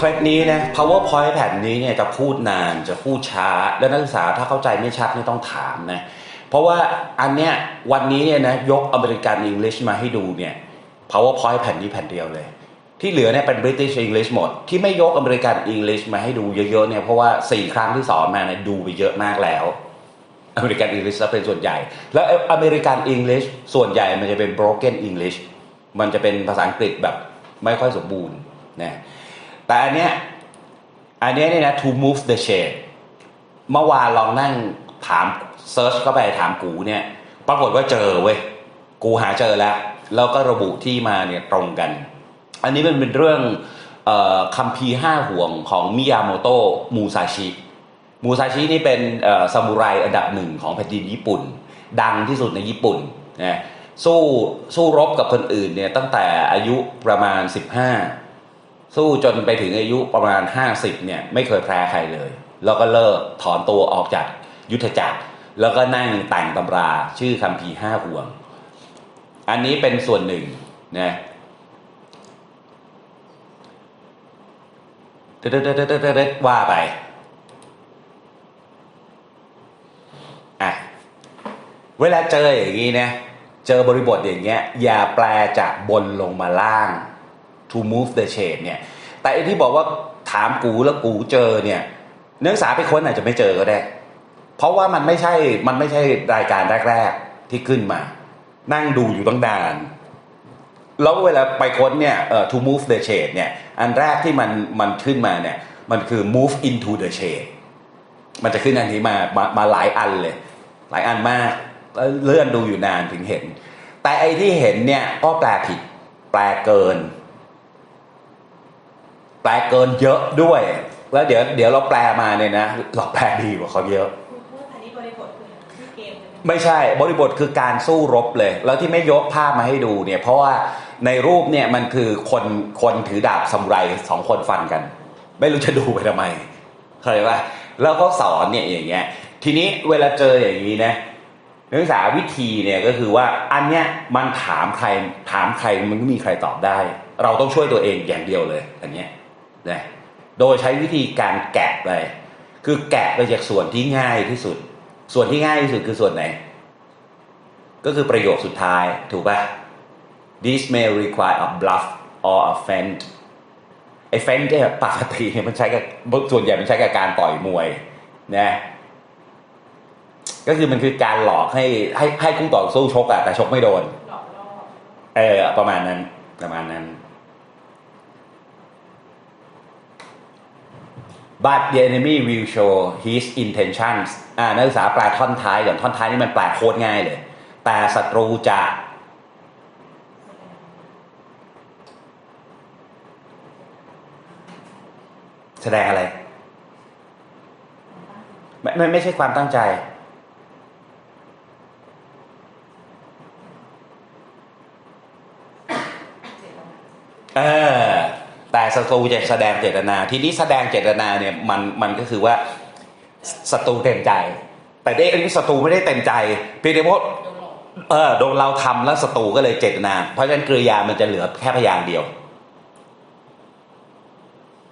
เทรดนี้นะ powerpoint แผ่นนี้เนี่ยจะพูดนานจะพูดช้า และนักศึกษาถ้าเข้าใจไม่ชัดนี่ต้องถามนะเพราะว่าอันเนี้ยวันนี้เนี่ยนะยกอเมริกัน English มาให้ดูเนี่ย powerpoint แผ่นนี้แผ่นเดียวเลย ที่เหลือเนี่ยเป็น British English หมด ที่ไม่ยกอเมริกัน English มาให้ดูเยอะๆเนี่ยเพราะว่า 4 ครั้งที่สอนมาเนี่ยดูไปเยอะมากแล้วอเมริกัน English จะเป็นส่วนใหญ่ แล้วอเมริกัน English ส่วนใหญ่มันจะเป็น broken English มันจะเป็นภาษาอังกฤษแบบไม่ค่อยสมบูรณ์นะ แต่อันเนี้ยอันเนี้ยเนี่ยนะ to move the shade เมื่อวานลองนั่งถามเซิร์ชเข้าไปถามกูเนี่ย ปรากฏว่าเจอเว้ย กูหาเจอแล้ว แล้วก็ระบุที่มาเนี่ยตรงกัน อันนี้มันเป็นเรื่องออคัมภีร์ห้าห่วงของมิยาโมโตะมูซาชิ มูซาชินี่เป็นซามูไรอันดับหนึ่งของแผ่นดินญี่ปุ่น ดังที่สุดในญี่ปุ่นนะสู้สู้รบกับคนอื่นเนี่ยตั้งแต่อายุประมาณ 15 สู้จนไปถึงอายุประมาณ 50เนี่ยไม่เคยแพ้ใครเลย แล้วก็เลิกถอนตัวออกจากยุทธจักร แล้วก็นั่งแต่งตำราชื่อคัมภีห้าห่วง อันนี้เป็นส่วนหนึ่งนะเด็ดว่าไปอะเวลาเจออย่างนี้นะเจอบริบทอย่างเงี้ยอย่าแปลจากบนลงมาล่าง to move the shade เนี่ย แต่ไอ้ที่บอกว่าถามกูแล้วกูเจอเนี่ยนักศึกษาไปค้นอาจจะไม่เจอก็ได้ เพราะว่ามันไม่ใช่มันไม่ใช่รายการแรก ๆ ที่ขึ้นมา นั่งดูอยู่ตั้งนานแล้วเวลาไปค้นเนี่ยเอ่อ to move the shade เนี่ยอันแรกที่มันมันขึ้นมาเนี่ยมันคือ move into the shade มันจะขึ้นอันนี้มามามาหลายอันเลย หลายอันมากเลื่อนดูอยู่นานถึงเห็น แต่ไอที่เห็นเนี่ยก็แปลผิดแปลเกิน แปลเกินเยอะด้วย แล้วเดี๋ยวเดี๋ยวเราแปลมาเนี่ยนะเราแปลดีกว่าเขาเยอะพูดอันนี้บริบทคือที่เกมใช่ไหมไม่ใช่บริบทคือการสู้รบเลย แล้วที่ไม่ยกภาพมาให้ดูเนี่ย เพราะว่าในรูปเนี่ยมันคือคนคนถือดาบซามูไรสองคนฟันกัน ไม่รู้จะดูไปทำไมเข้าใจป่ะแล้วก็สอนเนี่ยอย่างเงี้ย ทีนี้เวลาเจออย่างนี้นะนักศึกษาวิธีเนี่ยก็คือว่าอันเนี้ยมันถามใครถามใครมันไม่มีใครตอบได้ เราต้องช่วยตัวเองอย่างเดียวเลยอันเนี้ย นะโดยใช้วิธีการแกะไป คือแกะไปจากส่วนที่ง่ายที่สุด ส่วนที่ง่ายที่สุดคือส่วนไหน ก็คือประโยคสุดท้ายถูกป่ะ this may require a bluff or a feint ไอ้ feint เนี่ยปกติเนี่ยมันใช้กับส่วนใหญ่มันใช้กับการต่อยมวยนะก็คือมันคือการหลอกให้ให้ให้คู่ต่อสู้ชกอะแต่ชกไม่โดนหลอกล่อเออประมาณนั้นประมาณนั้น but the enemy will show his intentions อ่านักศึกษาแปลท่อนท้ายก่อนท่อนท้ายนี่มันแปลโคตรง่ายเลย แต่ศัตรูจะแสดงอะไร ไม่ไม่ไม่ใช่ความตั้งใจ เออ แต่ ศัตรูจะแสดงเจตนา ทีนี้แสดงเจตนาเนี่ยมันมันก็คือว่าศัตรูเต็มใจ แต่เด็กอันนี้ศัตรูไม่ได้เต็มใจเพียงแต่ว่าโดนหลอกเออโดนเราทำแล้วศัตรูก็เลยเจตนา เพราะฉะนั้นกริยามันจะเหลือแค่พยางค์เดียว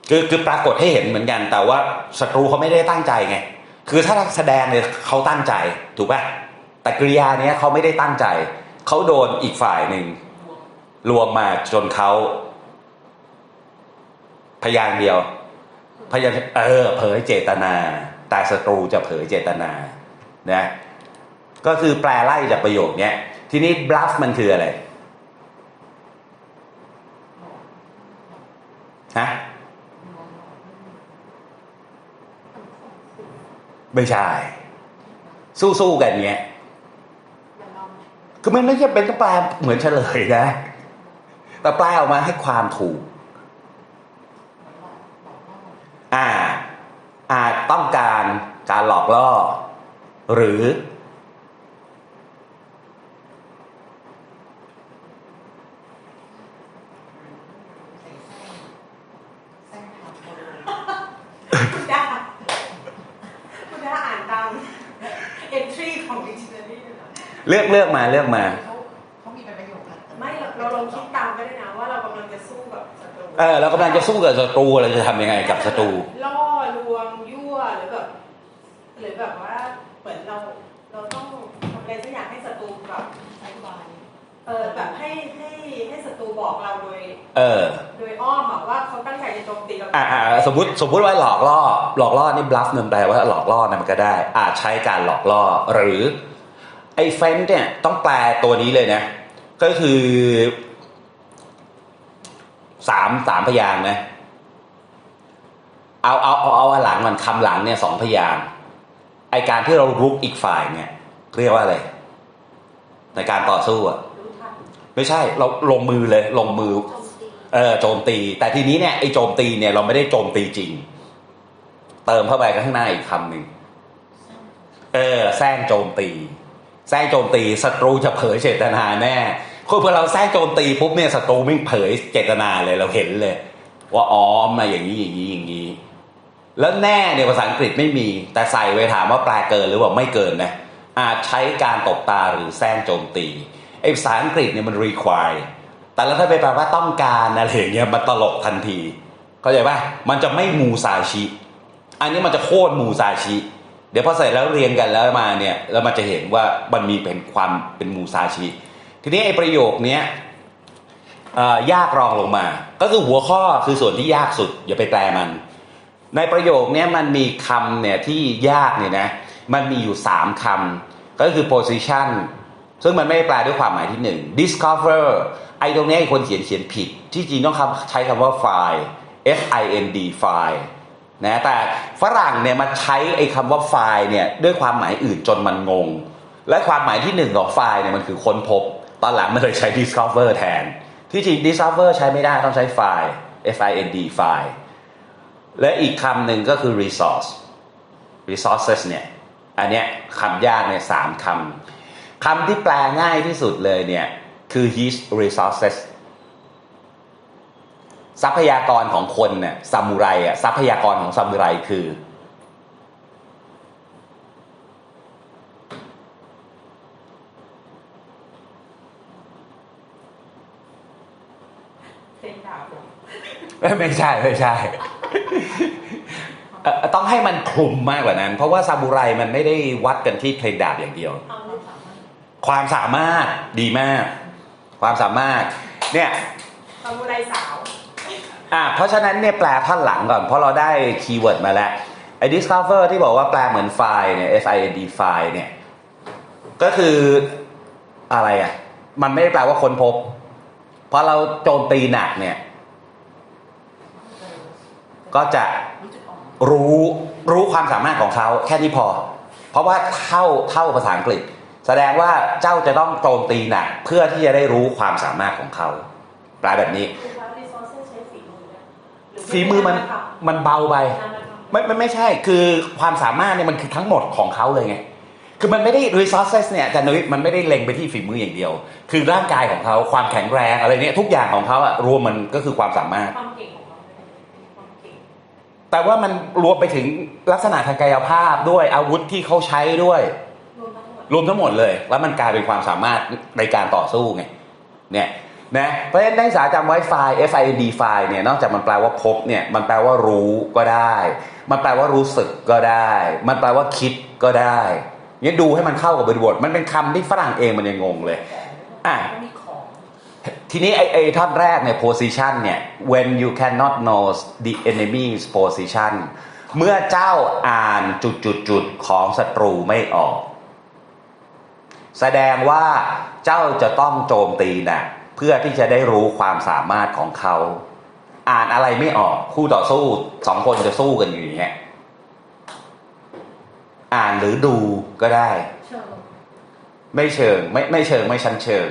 คือคือปรากฏให้เห็นเหมือนกัน แต่ว่าศัตรูเขาไม่ได้ตั้งใจไง คือถ้าแสดงเนี่ยเขาตั้งใจถูกป่ะแต่กริยาเนี้ยเขาไม่ได้ตั้งใจ เขาโดนอีกฝ่ายหนึ่งรวมมาจนเขา พยางเดียว พยางเออ เผยเจตนา แต่ศัตรูจะเผยเจตนานะก็คือแปลไล่จากประโยคเนี้ยทีนี้ bluff มันคืออะไรฮะไม่ใช่ สู้ๆกันเงี้ยคือมันไม่ใช่เป็นต้องแปลเหมือนเฉลยนะ แต่แปลออกมาให้ความถูก อ่า อาจต้องการการห ลอกล่อ หรือ คุณด้าคุณด้าอ่านตาม entry ของ dictionary ด้วยเหรอเลือกเลือกมาเลือกมา เขาเขามีเป็นประโยคอะไม่เราเราลองคิดตามก็ได้นะว่าเรากำลังจะสู้กับศัตรูเออเรากำลังจะสู้กับศัตรูเราจะทำยังไงกับศัตรูล่อลวงยั่วหรือแบบ หรือแบบว่า เหมือนเราเราต้องทำอะไรสักอย่างให้ศัตรูแบบเออแบบให้ให้ให้ศัตรูบอกเราโดย เออ โดยอ้อมอะว่าเขาตั้งใจจะโจมตีเราอ่าอ่าสมมติสมมติว่าหลอกล่อ หลอกล่อนี่บลัฟมันแปลว่าหลอกล่อนะมันก็ได้ อาจใช้การหลอกล่อหรือไอ้เฟนเนี่ยต้องแปลตัวนี้เลยนะ ก็คือสามสามพยางค์นะเอาเอาเอาเอาอันหลังมันคำหลังเนี่ยสองพยางค์ ไอการที่เรารุกอีกฝ่ายเนี่ย เรียกว่าอะไร ในการต่อสู้อะรู้ทันไม่ใช่ เราลงมือเลยลงมือเออโจมตี แต่ทีนี้เนี่ยไอ้โจมตีเนี่ยเราไม่ได้โจมตีจริง เติมเข้าไปข้างหน้าอีกคำหนึ่งเออแซงโจมตีแซงโจมตีศัตรูจะเผยเจตนาแน่คือพอเราแซงโจมตีปุ๊บเนี่ยศัตรูไม่เผยเจตนาเลยเราเห็นเลย ว่าอ๋อมาอย่างนี้อย่างนี้อย่างนี้ แล้วแน่เนี่ยภาษาอังกฤษไม่มี แต่ใส่ไว้ถามว่าแปลเกินหรือว่าไม่เกินนะอาจใช้การตบตาหรือแซงโจมตีไอ้ภาษาอังกฤษเนี่ยมัน require แต่แล้วถ้าไปแปลว่าต้องการอะไรอย่างเงี้ยมันตลกทันที เข้าใจป่ะมันจะไม่มูซาชิ อันนี้มันจะโคตรมูซาชิ เดี๋ยวพอใส่แล้วเรียงกันแล้วมาเนี่ยแล้วมันจะเห็นว่ามันมีเป็นความเป็นมูซาชิ ทีนี้ไอ้ประโยคเนี้ยยากรองลงมา ก็คือหัวข้อคือส่วนที่ยากสุด อย่าไปแปลมัน ในประโยคเนี้ยมันมีคำเนี่ยที่ยากเนี่ยนะมันมีอยู่สามคำก็คือ position ซึ่งมันไม่แปลด้วยความหมายที่หนึ่ง discover ไอ้ตรงเนี้ยคนเขียนเขียนผิด ที่จริงต้องคำใช้คำว่า find f i n d find นะแต่ฝรั่งเนี่ยมันใช้ไอ้คำว่า find เนี่ยด้วยความหมายอื่นจนมันงง และความหมายที่หนึ่งของ find เนี่ยมันคือค้นพบ ตอนหลังมันเลยใช้ discover แทน ที่จริง discover ใช้ไม่ได้ต้องใช้ find f i n d find และอีกคำหนึ่งก็คือ resource resources เนี่ย อันเนี้ยคำยากเนี่ยสามคำ คำที่แปลง่ายที่สุดเลยเนี่ย คือ his resources ทรัพยากรของคนเนี่ยซามูไรอะทรัพยากรของซามูไรคือเซ็นดาบเหรอไม่ไม่ใช่ ไม่ใช่เอ่อ ต้องให้มันคลุมมากกว่านั้น เพราะว่าซามูไรมันไม่ได้วัดกันที่เพลงดาบอย่างเดียวเอาเลยสามารถความสามารถดีมาก ความสามารถ เนี่ยซามูไรสาวอะเพราะฉะนั้นเนี่ยแปลท่อนหลังก่อน เพราะเราได้คีย์เวิร์ดมาแล้วไอ้ discover ที่บอกว่าแปลเหมือนไฟล์เนี่ย f i n d ไฟล์เนี่ย ก็คืออะไรอะ มันไม่ได้แปลว่าค้นพบเพราะเราโจมตีหนักเนี่ย ก็จะรู้รู้ความสามารถของเขาแค่นี้พอ เพราะว่าเท่าเท่าภาษาอังกฤษ แสดงว่าเจ้าจะต้องโจมตีหนักเพื่อที่จะได้รู้ความสามารถของเขาแปลแบบนี้คือว่า resources ใช้ฝีมือฝีมือมันมันเบาไปนานไม่ไม่ไม่ใช่คือความสามารถเนี่ยมันคือทั้งหมดของเขาเลยไงคือมันไม่ได้ resources เนี่ยอาจารย์นุ้ยมันไม่ได้เล็งไปที่ฝีมืออย่างเดียว คือร่างกายของเขาความแข็งแรงอะไรเนี่ยทุกอย่างของเขาอะรวมมันก็คือความสามารถความเก่งของเราเนี่ยความเก่ง แต่ว่ามันรวมไปถึงลักษณะทางกายภาพด้วยอาวุธที่เขาใช้ด้วย รวมทั้งหมดรวมทั้งหมดเลย แล้วมันกลายเป็นความสามารถในการต่อสู้ไงเนี่ยนะเพราะฉะนั้นนักศึกษาจำไว้ไฟล์ F I N D ไฟล์เนี่ยนอกจากมันแปลว่าพบเนี่ยมันแปลว่ารู้ก็ได้ มันแปลว่ารู้สึกก็ได้ มันแปลว่าคิดก็ได้งั้นดูให้มันเข้ากับบริบท มันเป็นคำที่ฝรั่งเองมันยังงงเลยอะ ทีนี้ไอ้ไอ้ท่อนแรกเนี่ย position เนี่ย when you cannot know the enemy's position เมื่อเจ้าอ่านจุดจุดจุดๆๆของศัตรูไม่ออก แสดงว่าเจ้าจะต้องโจมตีนะเพื่อที่จะได้รู้ความสามารถของเขา อ่านอะไรไม่ออกคู่ต่อสู้สองคนจะสู้กันอยู่อย่างเงี้ยอ่านหรือดูก็ได้เชิงไม่เชิงไม่ไม่เชิงไม่ชั้นเชิง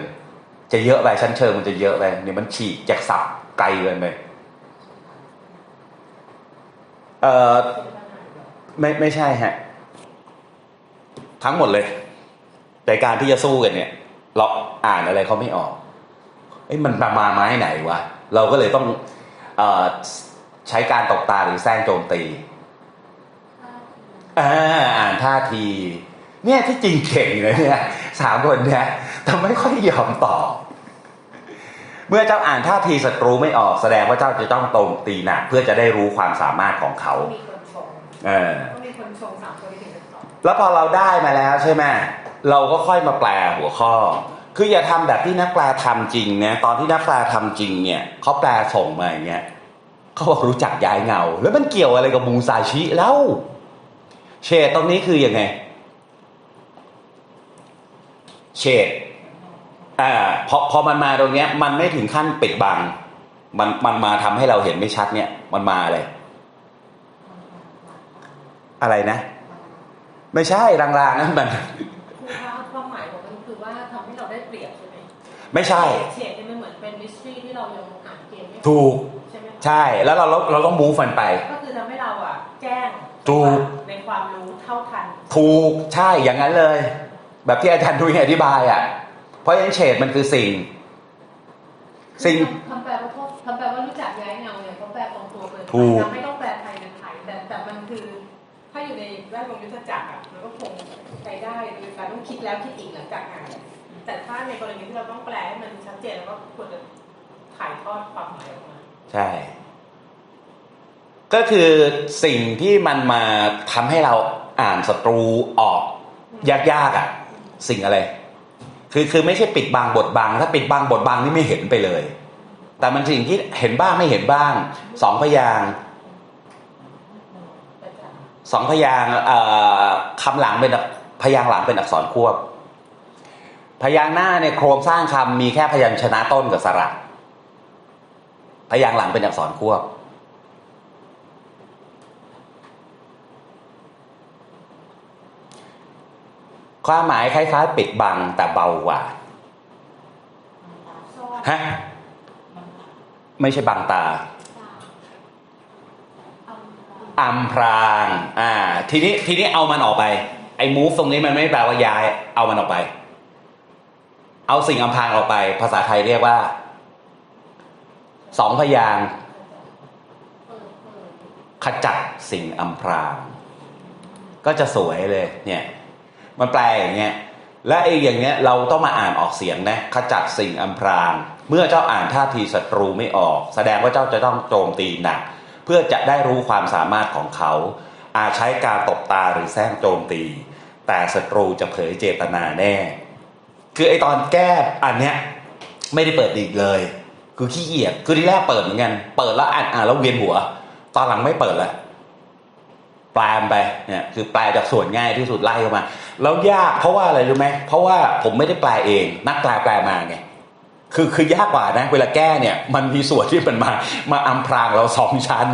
จะเยอะไปชั้นเชิงมันจะเยอะไปเนี่ยมันฉีกจากศัพท์ไกลเกินไปเอ่อไม่ไม่ใช่ฮะ ทั้งหมดเลย แต่การที่จะสู้กันเนี่ย เราอ่านอะไรเขาไม่ออกเอ้ยมันประมาณไม้ไหนวะเราก็เลยต้องเอ่อใช้การตกตาหรือแซงโจมตีอ่าอ่านท่าที เนี่ยที่จริงเก่งเลยเนี่ย สามคนเนี่ยแต่ไม่ค่อยยอมตอบเมื่อเจ้าอ่านท่าทีศัตรูไม่ออกแสดงว่าเจ้าจะต้องตรงตีหนักเพื่อจะได้รู้ความสามารถของเขาต้องมีคนชงเออต้องมีคนชงสามคนถึงจะสอนแล้วพอเราได้มาแล้วใช่ไหมเราก็ค่อยมาแปลหัวข้อ คืออย่าทำแบบที่นักแปลทำจริงนะตอนที่นักแปลทำจริงเนี่ยเขาแปลส่งมาอย่างเงี้ยเขาบอกรู้จักย้ายเงา แล้วมันเกี่ยวอะไรกับมูซาชิแล้วเฉดตรงนี้คืออยังไง เฉดอ่าพอพอมันมาตรงเนี้ย มันไม่ถึงขั้นปิดบัง มันมันมาทำให้เราเห็นไม่ชัดเนี่ย มันมาเลยอะไรนะ ไม่ใช่รางๆนะมันคือถ้าความหมายของมันคือว่าทำให้เราได้เปรียบใช่ไหมไม่ใช่เฉดเนี่ยมันเหมือนเป็นมิสทรีที่เรายังอ่านเกมไม่ออถูกใช่ไหมใช่แล้วเราเราเราต้องมูฟันไป ก็คือทำให้เราอะ แจ้งถูกในความรู้เท่าทัน ถูกใช่อย่างนั้นเลย แบบที่อาจารย์ดุยอธิบายอะ เพราะฉะนั้นเฉดมันคือสิ่ง สิ่งคำแปลว่าพวกคำแปลว่ารู้จักย้ายเงาเนี่ยเขาแปลตรงตัวเลยถูกเราไม่ต้องแปลไทยเป็นไทยแต่แต่มันคือ ถ้าอยู่ในแวดวงยุทธจักรอะมันก็คงใช้ได้โดยการต้องคิดแล้วคิดอีกหลังจากอ่านแต่ถ้าในกรณีที่เราต้องแปลให้มันชัดเจนแล้วก็ควรจะถ่ายทอดความหมายออกมาใช่ ก็คือสิ่งที่มันมาทำให้เราอ่านศัตรูออกยากๆอะ สิ่งอะไร คือคือไม่ใช่ปิดบังบทบังถ้าปิดบังบทบังนี่ไม่เห็นไปเลย แต่มันสิ่งที่เห็นบ้างไม่เห็นบ้างสองพยางสองพยางคำหลังเป็นพยางหลังเป็นอักษรควบ พยางหน้าเนี่ยโครงสร้างคำมีแค่พยัญชนะต้นกับสระ พยางหลังเป็นอักษรควบ ความหมายคล้ายๆปิดบังแต่เบากว่าซ่อนฮะไม่ใช่บังตาอำพรางอ่า ทีนี้ทีนี้เอามันออกไป ไอ้ move ตรงนี้มันไม่แปลว่าย้าย เอามันออกไป เอาสิ่งอำพรางออกไป ภาษาไทยเรียกว่า สองพยางค์ขจัดสิ่งอำพราง ก็จะสวยเลย เนี่ย มันแปลอย่างเงี้ยและไอ้อย่างเงี้ยเราต้องมาอ่านออกเสียงนะขจัดสิ่งอำพราง เมื่อเจ้าอ่านท่าทีศัตรูไม่ออก แสดงว่าเจ้าจะต้องโจมตีหนัก เพื่อจะได้รู้ความสามารถของเขา อาจใช้การตบตาหรือแซงโจมตี แต่ศัตรูจะเผยเจตนาแน่ คือไอตอนแก้อันเนี้ยไม่ได้เปิดอีกเลย คือขี้เกียจคือที่แรกเปิดเหมือนกัน เปิดแล้วอ่านอ่านแล้วเวียนหัว ตอนหลังไม่เปิดละ แปลมไปเนี่ยคือแปลจากส่วนง่ายที่สุดไล่เข้ามา แล้วยากเพราะว่าอะไรรู้ไหมเพราะว่าผมไม่ได้แปลเอง นักแปลแปลมาไงคือคือยากกว่านะ เวลาแก้เนี่ย มันมีส่วนที่มันมามาอำพรางเราสองชั้น